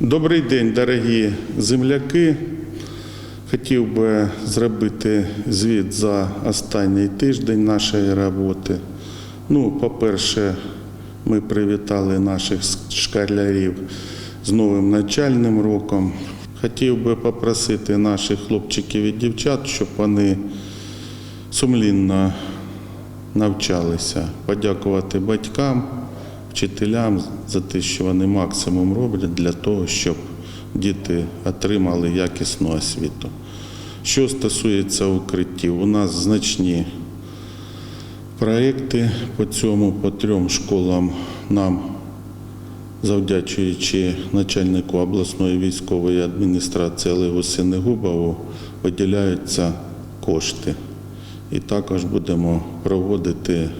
Добрий день, дорогі земляки. Хотів би зробити звіт за останній тиждень нашої роботи. Ну, по-перше, ми привітали наших школярів з новим навчальним роком. Хотів би попросити наших хлопчиків і дівчат, щоб вони сумлінно навчалися, подякувати батькам, вчителям за те, що вони максимум роблять для того, щоб діти отримали якісну освіту. Що стосується укриттів, у нас значні проекти по цьому, по трьом школам нам, завдячуючи начальнику обласної військової адміністрації Олегу Синегубову, виділяються кошти. І також будемо проводити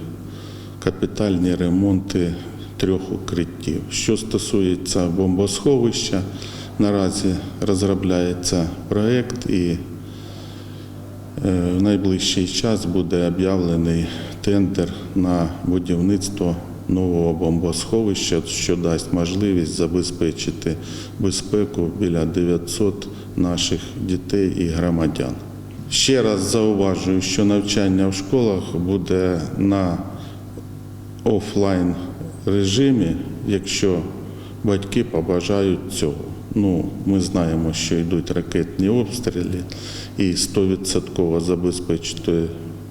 капітальні ремонти трьох укриттів. Що стосується бомбосховища, наразі розробляється проєкт і е, в найближчий час буде об'явлений тендер на будівництво нового бомбосховища, що дасть можливість забезпечити безпеку біля 900 наших дітей і громадян. Ще раз зауважую, що навчання в школах буде на офлайн режимі, якщо батьки побажають цього. Ну, ми знаємо, що йдуть ракетні обстріли, і 100% забезпечити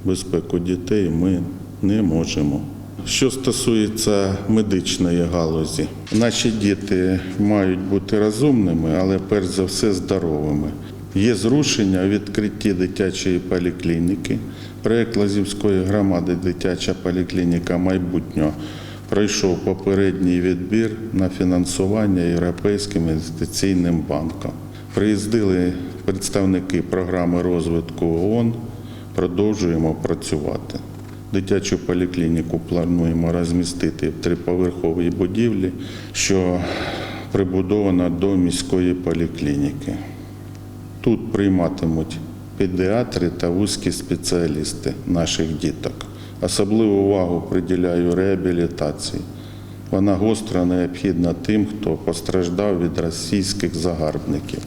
безпеку дітей ми не можемо. Що стосується медичної галузі, наші діти мають бути розумними, але перш за все здоровими. Є зрушення у відкритті дитячої поліклініки. Проєкт Лазівської громади Дитяча поліклініка майбутнього пройшов попередній відбір на фінансування Європейським інвестиційним банком. Приїздили представники програми розвитку ООН, продовжуємо працювати. Дитячу поліклініку плануємо розмістити в триповерховій будівлі, що прибудована до міської поліклініки. Тут прийматимуть педіатри та вузькі спеціалісти наших діток. Особливу увагу приділяю реабілітації. Вона гостро необхідна тим, хто постраждав від російських загарбників.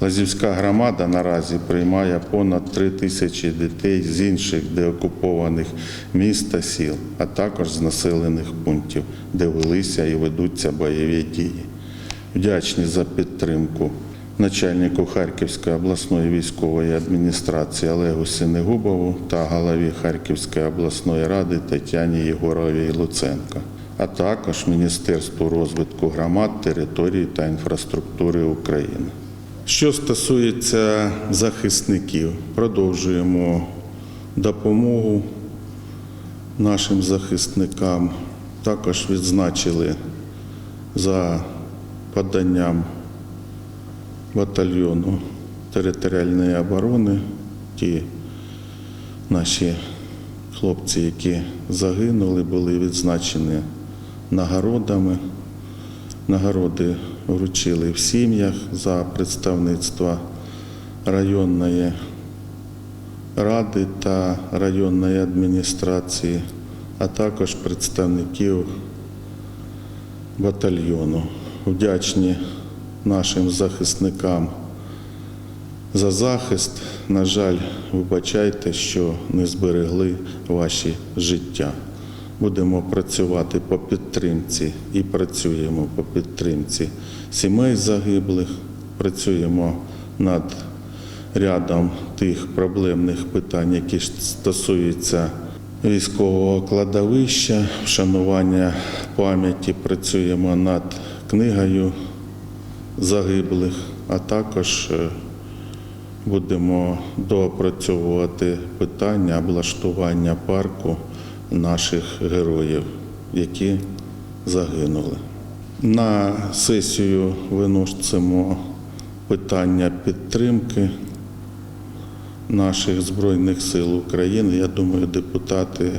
Лазівська громада наразі приймає понад три тисячі дітей з інших деокупованих міст та сіл, а також з населених пунктів, де велися і ведуться бойові дії. Вдячні за підтримку начальнику Харківської обласної військової адміністрації Олегу Синегубову та голові Харківської обласної ради Тетяні Єгоровій Луценко, а також Міністерству розвитку громад, територій та інфраструктури України. Що стосується захисників, продовжуємо допомогу нашим захисникам. Також відзначили за поданням батальйону територіальної оборони, ті наші хлопці, які загинули, були відзначені нагородами. Нагороди вручили в сім'ях за представництво районної ради та районної адміністрації, а також представників батальйону. Вдячні нашим захисникам за захист. На жаль, вибачайте, що не зберегли ваші життя. Будемо працювати по підтримці і працюємо по підтримці сімей загиблих, працюємо над рядом тих проблемних питань, які стосуються військового кладовища, вшанування пам'яті. Працюємо над книгою загиблих, а також е, будемо доопрацьовувати питання облаштування парку наших героїв, які загинули. На сесію виносимо питання підтримки наших Збройних сил України. Я думаю, депутати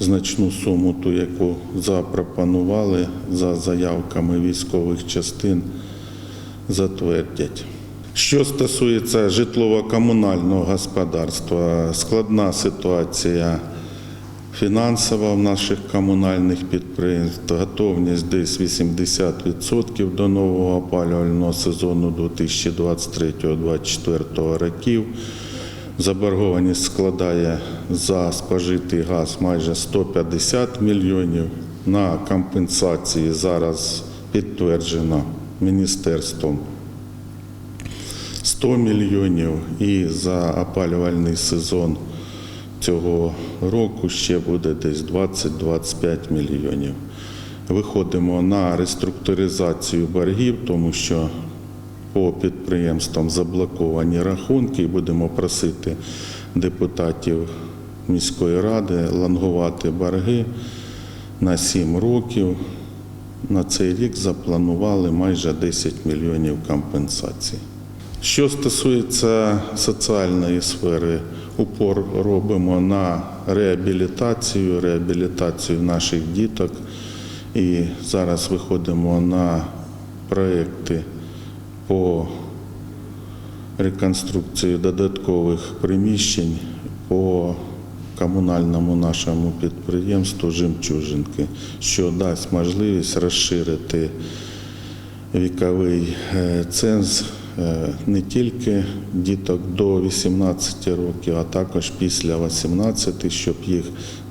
значну суму, ту, яку запропонували за заявками військових частин, затвердять. Що стосується житлово-комунального господарства, складна ситуація фінансова в наших комунальних підприємств, готовність десь 80% до нового опалювального сезону 2023-2024 років. Заборгованість складає за спожитий газ майже 150 мільйонів. На компенсації зараз підтверджено міністерством 100 мільйонів і за опалювальний сезон цього року ще буде десь 20-25 мільйонів. Виходимо на реструктуризацію боргів, тому що по підприємствам заблоковані рахунки і будемо просити депутатів міської ради лангувати борги на 7 років. На цей рік запланували майже 10 мільйонів компенсацій. Що стосується соціальної сфери, упор робимо на реабілітацію, реабілітацію наших діток. І зараз виходимо на проекти по реконструкції додаткових приміщень по комунальному нашому підприємству Жемчужинки, що дасть можливість розширити віковий е, ценз е, не тільки діток до 18 років, а також після 18, щоб їх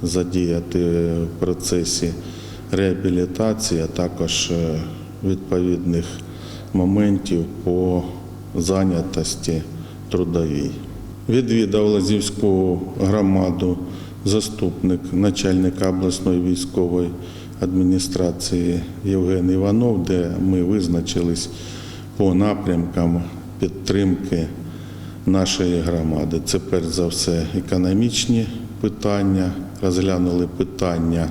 задіяти в процесі реабілітації, а також е, відповідних моментів по зайнятості трудовій. Відвідав Лазівську громаду заступник начальника обласної військової адміністрації Євген Іванов, де ми визначились по напрямкам підтримки нашої громади. Це перш за все економічні питання, розглянули питання,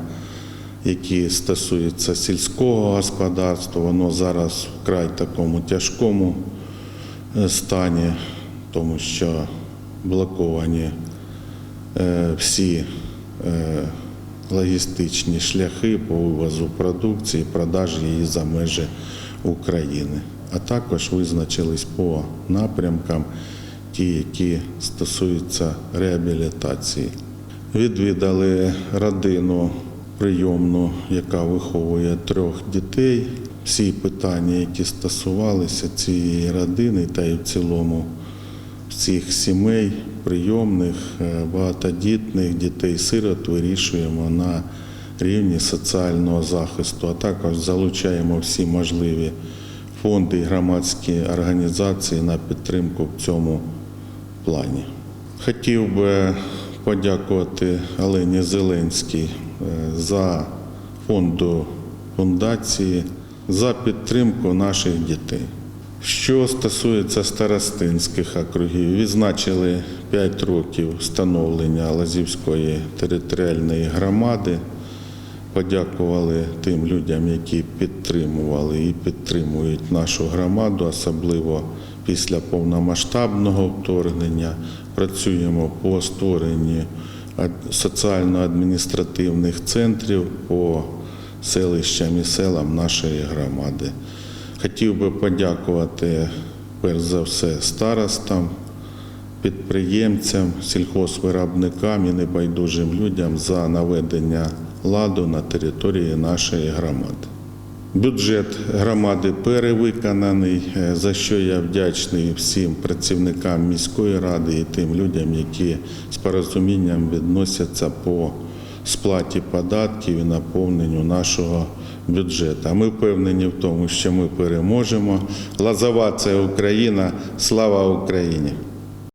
які стосуються сільського господарства. Воно зараз вкрай такому тяжкому е, стані, тому що блоковані е, всі е, логістичні шляхи по вивозу продукції, продажі її за межі України. А також визначились по напрямкам, ті, які стосуються реабілітації. Відвідали родину прийомну, яка виховує трьох дітей. Всі питання, які стосувалися цієї родини та й в цілому всіх сімей, прийомних, е, багатодітних дітей-сирот вирішуємо на рівні соціального захисту, а також залучаємо всі можливі фонди і громадські організації на підтримку в цьому плані. Хотів би подякувати Олені Зеленській е, за фонду фундації за підтримку наших дітей. Що стосується старостинських округів, відзначили 5 років встановлення Лазівської територіальної громади. Подякували тим людям, які підтримували і підтримують нашу громаду, особливо після повномасштабного вторгнення. Працюємо по створенню соціально-адміністративних центрів по селищам і селам нашої громади. Хотів би подякувати перш за все старостам, підприємцям, сільхозвиробникам і небайдужим людям за наведення ладу на території нашої громади. Бюджет громади перевиконаний, е, за що я вдячний всім працівникам міської ради і тим людям, які з порозумінням відносяться по сплаті податків і наповненню нашого бюджету. А Ми впевнені в тому, що ми переможемо. Лазова це Україна. Слава Україні!